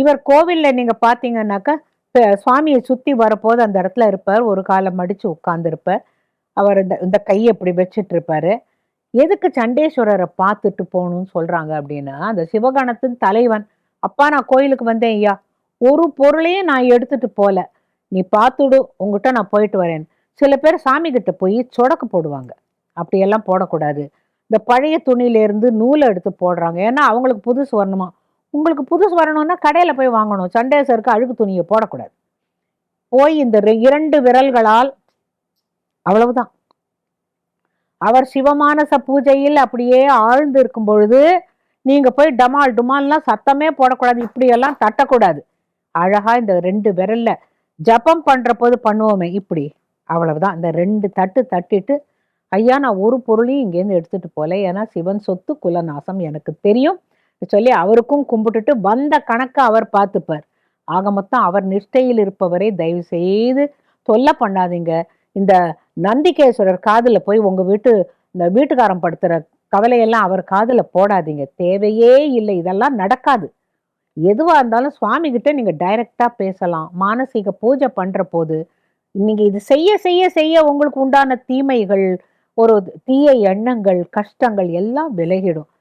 இவர் கோவில்ல நீங்கள் பார்த்தீங்கன்னாக்கா சுவாமியை சுற்றி வரப்போது அந்த இடத்துல இருப்பார். ஒரு காலை மடித்து உட்காந்துருப்பார் அவர் இந்த இந்த கையை இப்படி வச்சுட்டு இருப்பார் எதுக்கு சண்டேஸ்வரரை பார்த்துட்டு போகணும்னு சொல்கிறாங்க அப்படின்னா அந்த சிவகணத்தின் தலைவன் அப்பா நான் கோயிலுக்கு வந்தேன் ஐயா. ஒரு பொருளையும் நான் எடுத்துட்டு போல. நீ பார்த்துடு உங்ககிட்ட நான் போயிட்டு வரேன். சில பேர் சாமி கிட்ட போய் சொடக்கு போடுவாங்க. அப்படியெல்லாம் போடக்கூடாது. இந்த பழைய துணியிலேருந்து நூலை எடுத்து போடுறாங்க. ஏன்னா அவங்களுக்கு புதுசு வரணுமா? உங்களுக்கு புதுசு வரணும்னா கடையில் போய் வாங்கணும். சண்டேசருக்கு அழுக்கு துணியை போடக்கூடாது. போய் இந்த ரெ- இரண்டு விரல்களால் அவ்வளவுதான். அவர் சிவமானச பூஜையில் அப்படியே ஆழ்ந்து இருக்கும் பொழுது நீங்கள் போய் டமால் டுமால்லாம் சத்தமே போடக்கூடாது. இப்படியெல்லாம் தட்டக்கூடாது. அழகாக இந்த ரெண்டு விரல்ல ஜபம் பண்ணுற போது பண்ணுவோமே இப்படி. அவ்வளவுதான். இந்த ரெண்டு தட்டு தட்டிட்டு ஐயா நான் ஒரு பொருளையும் இங்கேருந்து எடுத்துகிட்டு போகல. ஏன்னா சிவன் சொத்து குலநாசம் எனக்கு தெரியும். சொல்லி அவருக்கும் கும்பிட்டுட்டு வந்த கணக்கை அவர் பார்த்துப்பார். ஆக மொத்தம் அவர் நிஷ்டையில் இருப்பவரை தயவு செய்து தொல்லை பண்ணாதீங்க. இந்த நந்திகேஸ்வரர் காதில் போய் உங்கள் வீட்டு இந்த வீட்டுக்காரன் படுத்துகிற கவலையெல்லாம் அவர் காதில் போடாதீங்க. தேவையே இல்லை. இதெல்லாம் நடக்காது. எதுவாக இருந்தாலும் சுவாமி கிட்ட நீங்க பேசலாம். மானசீக பூஜை பண்ணுற போது நீங்கள் இது செய்ய செய்ய செய்ய உங்களுக்கு உண்டான தீமைகள் ஒரு தீய எண்ணங்கள் கஷ்டங்கள் எல்லாம் விலகிடும்.